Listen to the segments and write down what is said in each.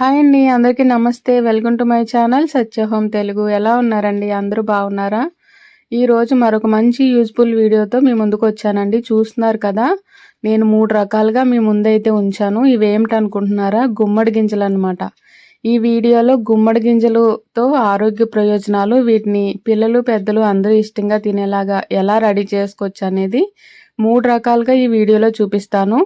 Hi అండి అందరికీ నమస్తే. Welcome to my channel Satya Telugu. ఎలా ఉన్నారండి? అందరూ బాగున్నారా? ఈరోజు మరొక మంచి యూజ్ఫుల్ వీడియోతో మీ ముందుకు వచ్చానండి. చూస్తున్నారు కదా నేను మూడు రకాలుగా మీ ముందైతే ఉంచాను. ఇవేమిటనుకుంటున్నారా? గుమ్మడి గింజలు అనమాట ఈ వీడియోలో గుమ్మడి గింజలతో ఆరోగ్య ప్రయోజనాలు వీటిని పిల్లలు పెద్దలు అందరూ ఇష్టంగా తినేలాగా ఎలా రెడీ చేసుకోవచ్చు అనేది మూడు రకాలుగా ఈ వీడియోలో చూపిస్తాను.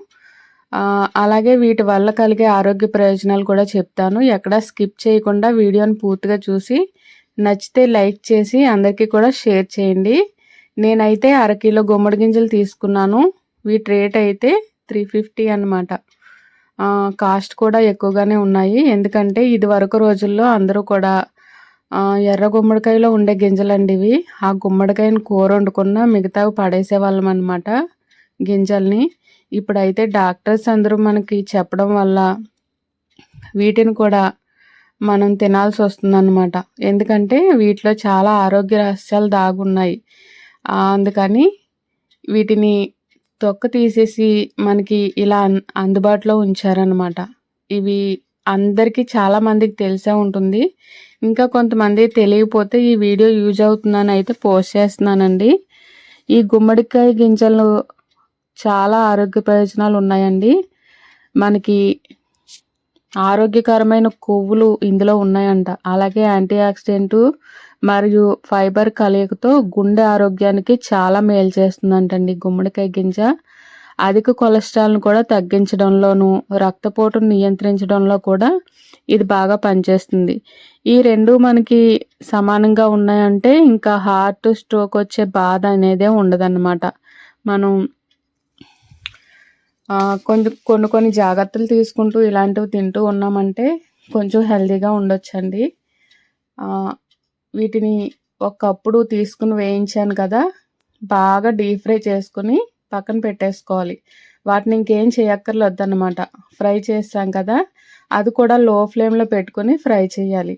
అలాగే వీటి వల్ల కలిగే ఆరోగ్య ప్రయోజనాలు కూడా చెప్తాను. ఎక్కడ స్కిప్ చేయకుండా వీడియోని పూర్తిగా చూసి నచ్చితే లైక్ చేసి అందరికీ కూడా షేర్ చేయండి. నేనైతే అరకిలో గుమ్మడి గింజలు తీసుకున్నాను. వీటి రేట్ అయితే త్రీ ఫిఫ్టీ అనమాట కాస్ట్ కూడా ఎక్కువగానే ఉన్నాయి. ఎందుకంటే ఇది వరకు రోజుల్లో అందరూ కూడా ఎర్ర గుమ్మడికాయలో ఉండే గింజలండి ఇవి. ఆ గుమ్మడికాయని కూర వండుకున్న మిగతావి పడేసేవాళ్ళం అనమాట గింజల్ని. ఇప్పుడైతే డాక్టర్స్ అందరూ మనకి చెప్పడం వల్ల వీటిని కూడా మనం తినాల్సి వస్తుందన్నమాట. ఎందుకంటే వీటిలో చాలా ఆరోగ్య రహస్యాలు దాగున్నాయి. అందుకని వీటిని తొక్క తీసేసి మనకి ఇలా అందుబాటులో ఉంచారనమాట ఇవి అందరికీ చాలా మందికి తెలిసే ఉంటుంది. ఇంకా కొంతమంది తెలియకపోతే ఈ వీడియో యూజ్ అవుతుందని అయితే పోస్ట్ చేస్తున్నానండి. ఈ గుమ్మడికాయ గింజలు చాలా ఆరోగ్య ప్రయోజనాలు ఉన్నాయండి. మనకి ఆరోగ్యకరమైన కొవ్వులు ఇందులో ఉన్నాయంట. అలాగే యాంటీ ఆక్సిడెంట్ మరియు ఫైబర్ కలయికతో గుండె ఆరోగ్యానికి చాలా మేలు చేస్తుందంటండి గుమ్మడికాయ గింజ. అధిక కొలెస్ట్రాల్ను కూడా తగ్గించడంలోనూ రక్తపోటును నియంత్రించడంలో కూడా ఇది బాగా పనిచేస్తుంది. ఈ రెండు మనకి సమానంగా ఉన్నాయంటే ఇంకా హార్ట్ స్ట్రోక్ వచ్చే బాధ అనేదే ఉండదన్నమాట. మనం కొన్ని కొన్ని కొన్ని జాగ్రత్తలు తీసుకుంటూ ఇలాంటివి తింటూ ఉన్నామంటే కొంచెం హెల్తీగా ఉండొచ్చండి. వీటిని ఒకప్పుడు తీసుకుని వేయించాను కదా బాగా డీప్ ఫ్రై చేసుకుని పక్కన పెట్టేసుకోవాలి. వాటిని ఇంకేం చేయక్కర్లేదన్నమాట. ఫ్రై చేస్తాం కదా అది కూడా లో ఫ్లేమ్లో పెట్టుకొని ఫ్రై చేయాలి.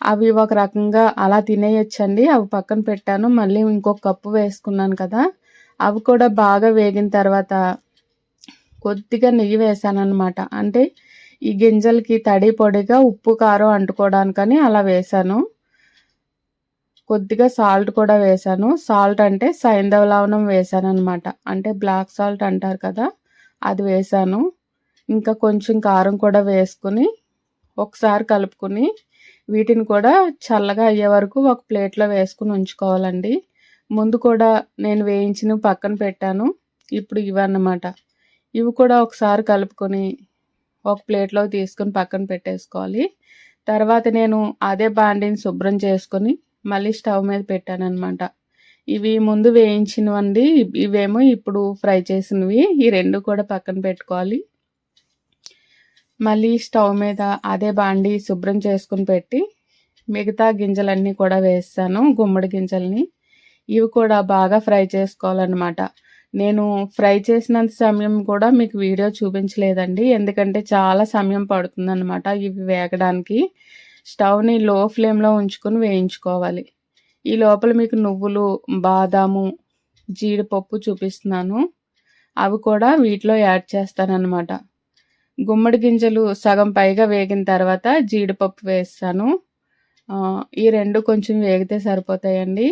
అవి ఒక రకంగా అలా తినేయొచ్చండి. అవి పక్కన పెట్టాను. మళ్ళీ ఇంకొక కప్పు వేసుకున్నాను కదా అవి కూడా బాగా వేగిన తర్వాత కొద్దిగా నెయ్యి వేసాను అనమాట అంటే ఈ గింజలకి తడి పొడిగా ఉప్పు కారం అంటుకోవడానికని అలా వేసాను. కొద్దిగా సాల్ట్ కూడా వేసాను. సాల్ట్ అంటే సైంధవ లవణం వేసాను అనమాట అంటే బ్లాక్ సాల్ట్ అంటారు కదా అది వేసాను. ఇంకా కొంచెం కారం కూడా వేసుకుని ఒకసారి కలుపుకుని వీటిని కూడా చల్లగా అయ్యే వరకు ఒక ప్లేట్లో వేసుకుని ఉంచుకోవాలండి. ముందు కూడా నేను వేయించిన పక్కన పెట్టాను. ఇప్పుడు ఇవన్నమాట. ఇవి కూడా ఒకసారి కలుపుకొని ఒక ప్లేట్లో తీసుకొని పక్కన పెట్టేసుకోవాలి. తర్వాత నేను అదే బాండిని శుభ్రం చేసుకొని మళ్ళీ స్టవ్ మీద పెట్టాను అనమాట ఇవి ముందు వేయించినవండి. ఇవేమో ఇప్పుడు ఫ్రై చేసినవి. ఈ రెండు కూడా పక్కన పెట్టుకోవాలి. మళ్ళీ స్టవ్ మీద అదే బాండి శుభ్రం చేసుకుని పెట్టి మిగతా గింజలన్నీ కూడా వేస్తాను గుమ్మడి గింజల్ని. ఇవి కూడా బాగా ఫ్రై చేసుకోవాలన్నమాట. నేను ఫ్రై చేసినంత సమయం కూడా మీకు వీడియో చూపించలేదండి. ఎందుకంటే చాలా సమయం పడుతుందన్నమాట ఇవి వేగడానికి. స్టవ్ని లో ఫ్లేమ్లో ఉంచుకొని వేయించుకోవాలి. ఈ లోపల మీకు నువ్వులు బాదాము జీడిపప్పు చూపిస్తున్నాను. అవి కూడా వీటిలో యాడ్ చేస్తానన్నమాట. గుమ్మడి గింజలు సగం పైగా వేగిన తర్వాత జీడిపప్పు వేస్తాను. ఈ రెండు కొంచెం వేగితే సరిపోతాయండి.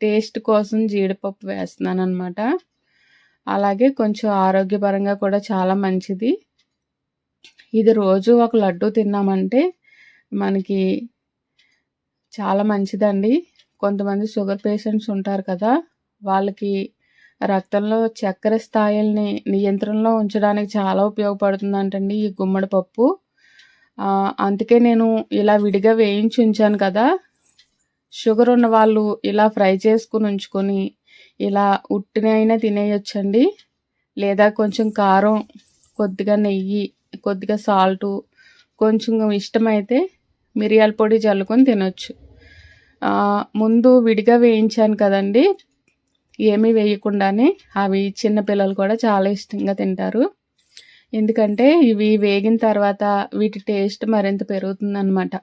టేస్ట్ కోసం జీడిపప్పు వేస్తున్నాను అనమాట అలాగే కొంచెం ఆరోగ్యపరంగా కూడా చాలా మంచిది. ఇది రోజు ఒక లడ్డు తిన్నామంటే మనకి చాలా మంచిదండి. కొంతమంది షుగర్ పేషెంట్స్ ఉంటారు కదా వాళ్ళకి రక్తంలో చక్కెర స్థాయిల్ని నియంత్రణలో ఉంచడానికి చాలా ఉపయోగపడుతుందంటండి ఈ గుమ్మడి పప్పు. అందుకే నేను ఇలా విడిగా వేయించి ఉంచాను కదా. షుగర్ ఉన్న వాళ్ళు ఇలా ఫ్రై చేసుకుని ఉంచుకొని ఇలా ఉట్టినైనా తినేయొచ్చండి. లేదా కొంచెం కారం కొద్దిగా నెయ్యి కొద్దిగా సాల్టు కొంచెం ఇష్టమైతే మిరియాల పొడి జల్లుకొని తినొచ్చు. ముందు విడిగా వేయించాను కదండి. ఏమీ వేయకుండానే అవి చిన్న పిల్లలు కూడా చాలా ఇష్టంగా తింటారు. ఎందుకంటే ఇవి వేగిన తర్వాత వీటి టేస్ట్ మరింత పెరుగుతుందన్నమాట.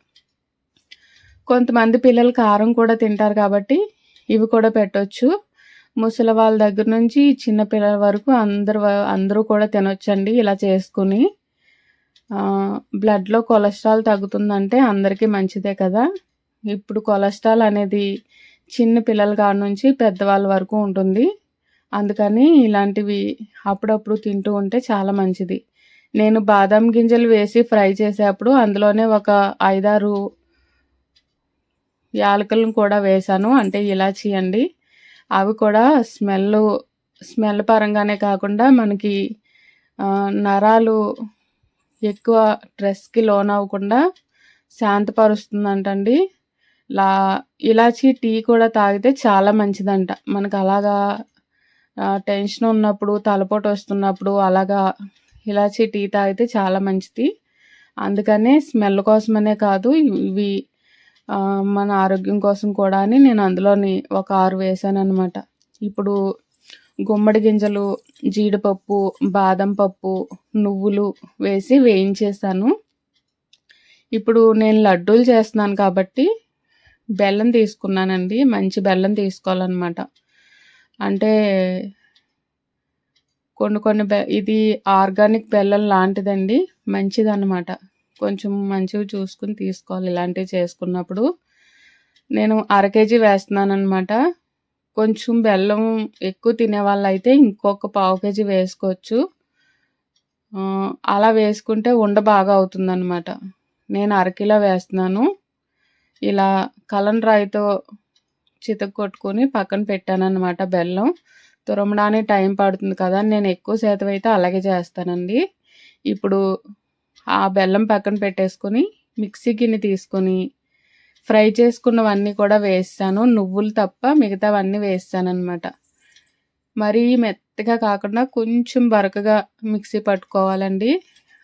కొంతమంది పిల్లలు కారం కూడా తింటారు కాబట్టి ఇవి కూడా పెట్టవచ్చు ముసలి వాళ్ళ దగ్గర నుంచి చిన్న పిల్లల వరకు అందరు అందరూ కూడా తినొచ్చండి ఇలా చేసుకుని. బ్లడ్లో కొలెస్ట్రాల్ తగ్గుతుందంటే అందరికీ మంచిదే కదా. ఇప్పుడు కొలెస్ట్రాల్ అనేది చిన్న పిల్లల కాడ నుంచి పెద్దవాళ్ళ వరకు ఉంటుంది. అందుకని ఇలాంటివి అప్పుడప్పుడు తింటూ ఉంటే చాలా మంచిది. నేను బాదం గింజలు వేసి ఫ్రై చేసేటప్పుడు అందులోనే ఒక ఐదారు యాలకులను కూడా వేశాను. అంటే ఇలా అండి. అవి కూడా స్మెల్ స్మెల్ పరంగానే కాకుండా మనకి నరాలు ఎక్కువ స్ట్రెస్కి లోన్ అవ్వకుండా శాంతపరుస్తుందంటండి. లా ఇలాచీ టీ కూడా తాగితే చాలా మంచిదంట. మనకు అలాగా టెన్షన్ ఉన్నప్పుడు తలపోటు వస్తున్నప్పుడు అలాగా ఇలాచీ టీ తాగితే చాలా మంచిది. అందుకనే స్మెల్ కోసమనే కాదు ఇవి మన ఆరోగ్యం కోసం కూడా అని నేను అందులోని ఒక ఆరు వేసాను అనమాట ఇప్పుడు గుమ్మడి గింజలు జీడిపప్పు బాదం పప్పు నువ్వులు వేసి వేయించేసాను. ఇప్పుడు నేను లడ్డూలు చేస్తున్నాను కాబట్టి బెల్లం తీసుకున్నానండి. మంచి బెల్లం తీసుకోవాలన్నమాట. అంటే కొన్ని కొన్ని బె ఇది ఆర్గానిక్ బెల్లం లాంటిదండి. మంచిదన్నమాట. కొంచెం మంచివి చూసుకుని తీసుకోవాలి. ఇలాంటివి చేసుకున్నప్పుడు నేను అర కేజీ వేస్తున్నాను అనమాట కొంచెం బెల్లం ఎక్కువ తినే అయితే ఇంకొక పావు కేజీ వేసుకోవచ్చు. అలా వేసుకుంటే ఉండ బాగా అవుతుందన్నమాట. నేను అరకిలో వేస్తున్నాను. ఇలా కలన్ రాయితో చితక కొట్టుకొని పక్కన పెట్టాను అనమాట బెల్లం. తురమడానికి టైం పడుతుంది కదా నేను ఎక్కువ శాతం అయితే అలాగే చేస్తానండి. ఇప్పుడు ఆ బెల్లం పక్కన పెట్టేసుకొని మిక్సీ గిన్నె తీసుకొని ఫ్రై చేసుకున్నవన్నీ కూడా వేస్తాను. నువ్వులు తప్ప మిగతావన్నీ వేస్తాను అనమాట మరీ మెత్తగా కాకుండా కొంచెం బరకగా మిక్సీ పట్టుకోవాలండి.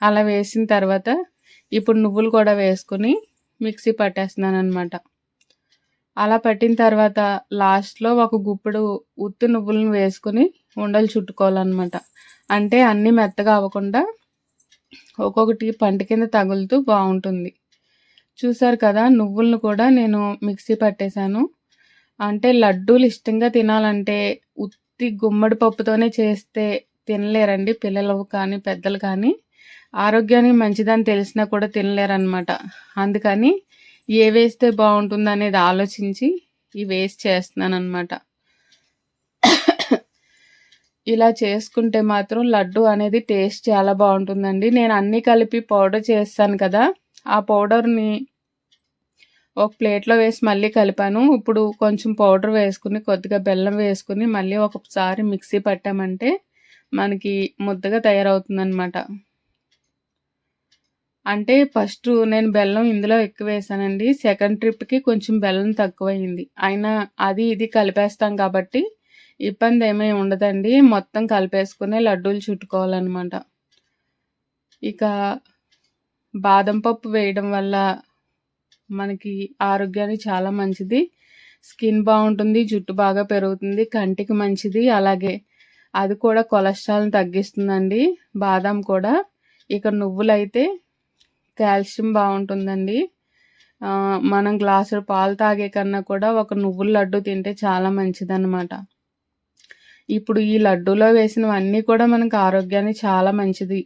అలా వేసిన తర్వాత ఇప్పుడు నువ్వులు కూడా వేసుకొని మిక్సీ పట్టేస్తున్నాను అనమాట అలా పట్టిన తర్వాత లాస్ట్లో ఒక గుప్పుడు ఉత్తి నువ్వులను వేసుకొని ఉండలు చుట్టుకోవాలన్నమాట. అంటే అన్నీ మెత్తగా అవ్వకుండా ఒక్కొక్కటి పంట కింద తగులుతూ బాగుంటుంది. చూసారు కదా నువ్వులను కూడా నేను మిక్సీ పట్టేశాను. అంటే లడ్డూలు ఇష్టంగా తినాలంటే ఉత్తి గుమ్మడి పప్పుతోనే చేస్తే తినలేరండి పిల్లలు కానీ పెద్దలు కానీ. ఆరోగ్యానికి మంచిదని తెలిసినా కూడా తినలేరనమాట అందుకని ఏ వేస్తే బాగుంటుంది అనేది ఆలోచించి ఈ వేస్ట్ చేస్తున్నాను అనమాట ఇలా చేసుకుంటే మాత్రం లడ్డు అనేది టేస్ట్ చాలా బాగుంటుందండి. నేను అన్నీ కలిపి పౌడర్ చేస్తాను కదా ఆ పౌడర్ని ఒక ప్లేట్లో వేసి మళ్ళీ కలిపాను. ఇప్పుడు కొంచెం పౌడర్ వేసుకుని కొద్దిగా బెల్లం వేసుకుని మళ్ళీ ఒకసారి మిక్సీ పట్టామంటే మనకి ముద్దగా తయారవుతుందన్నమాట. అంటే ఫస్ట్ నేను బెల్లం ఇందులో ఎక్కువ వేసానండి. సెకండ్ ట్రిప్కి కొంచెం బెల్లం తక్కువైంది. అయినా అది ఇది కలిపేస్తాం కాబట్టి ఇబ్బంది ఏమీ ఉండదండి. మొత్తం కలిపేసుకుని లడ్డూలు చుట్టుకోవాలన్నమాట. ఇక బాదం పప్పు వేయడం వల్ల మనకి ఆరోగ్యానికి చాలా మంచిది. స్కిన్ బాగుంటుంది జుట్టు బాగా పెరుగుతుంది కంటికి మంచిది. అలాగే అది కూడా కొలెస్ట్రాల్ని తగ్గిస్తుందండి బాదం కూడా. ఇక నువ్వులైతే కాల్షియం బాగుంటుందండి. మనం గ్లాసు పాలు తాగే కన్నా కూడా ఒక నువ్వుల లడ్డు తింటే చాలా మంచిదన్నమాట. ఇప్పుడు ఈ లడ్డూలో వేసినవన్నీ కూడా మనకు ఆరోగ్యానికి చాలా మంచిది.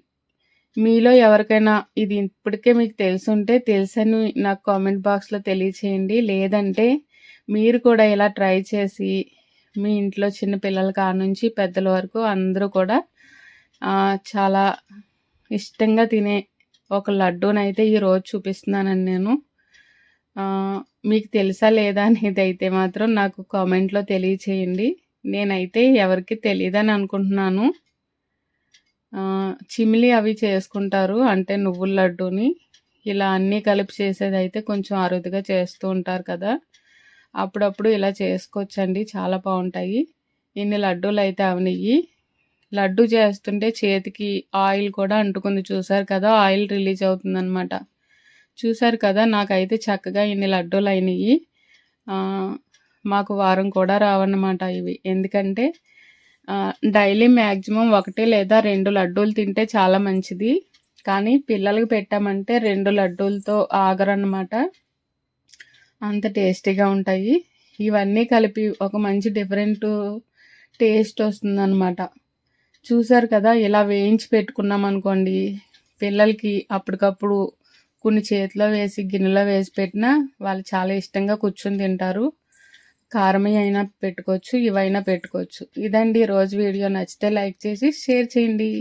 మీలో ఎవరికైనా ఇది ఇప్పటికే మీకు తెలుసుంటే తెలుసని నాకు కామెంట్ బాక్స్లో తెలియచేయండి. లేదంటే మీరు కూడా ఇలా ట్రై చేసి మీ ఇంట్లో చిన్న పిల్లల కాడ నుంచి పెద్దల వరకు అందరూ కూడా చాలా ఇష్టంగా తినే ఒక లడ్డూనైతే ఈరోజు చూపిస్తున్నానండి నేను. మీకు తెలుసా లేదా అనేది అయితే మాత్రం నాకు కామెంట్లో తెలియచేయండి. నేనైతే ఎవరికి తెలియదని అనుకుంటున్నాను. చిమిలి అవి చేసుకుంటారు అంటే నువ్వుల లడ్డూని. ఇలా అన్నీ కలిపి చేసేది అయితే కొంచెం అరుదుగా చేస్తూ ఉంటారు కదా. అప్పుడప్పుడు ఇలా చేసుకోవచ్చండి చాలా బాగుంటాయి. ఇన్ని లడ్డూలు అయితే అవనియ్యి. లడ్డు చేస్తుంటే చేతికి ఆయిల్ కూడా అంటుకుంది. చూసారు కదా ఆయిల్ రిలీజ్ అవుతుందన్నమాట. చూసారు కదా నాకైతే చక్కగా ఇన్ని లడ్డూలు అయినాయి మాకు వారం కూడా రావన్నమాట ఇవి. ఎందుకంటే డైలీ మ్యాక్సిమం ఒకటి లేదా రెండు లడ్డూలు తింటే చాలా మంచిది. కానీ పిల్లలకి పెట్టామంటే రెండు లడ్డూలతో ఆగరన్నమాట. అంత టేస్టీగా ఉంటాయి. ఇవన్నీ కలిపి ఒక మంచి డిఫరెంట్ టేస్ట్ వస్తుందన్నమాట. చూసారు కదా ఇలా వేయించి పెట్టుకున్నాం అనుకోండి పిల్లలకి అప్పటికప్పుడు కొన్ని చేతిలో వేసి గిన్నెలో వేసి పెట్టినా వాళ్ళు చాలా ఇష్టంగా కూర్చొని తింటారు. కారమే అయినా పెట్టుకోవచ్చు ఇవైనా పెట్టుకోవచ్చు. ఇదండి రోజు వీడియో. నచ్చితే లైక్ చేసి షేర్ చేయండి.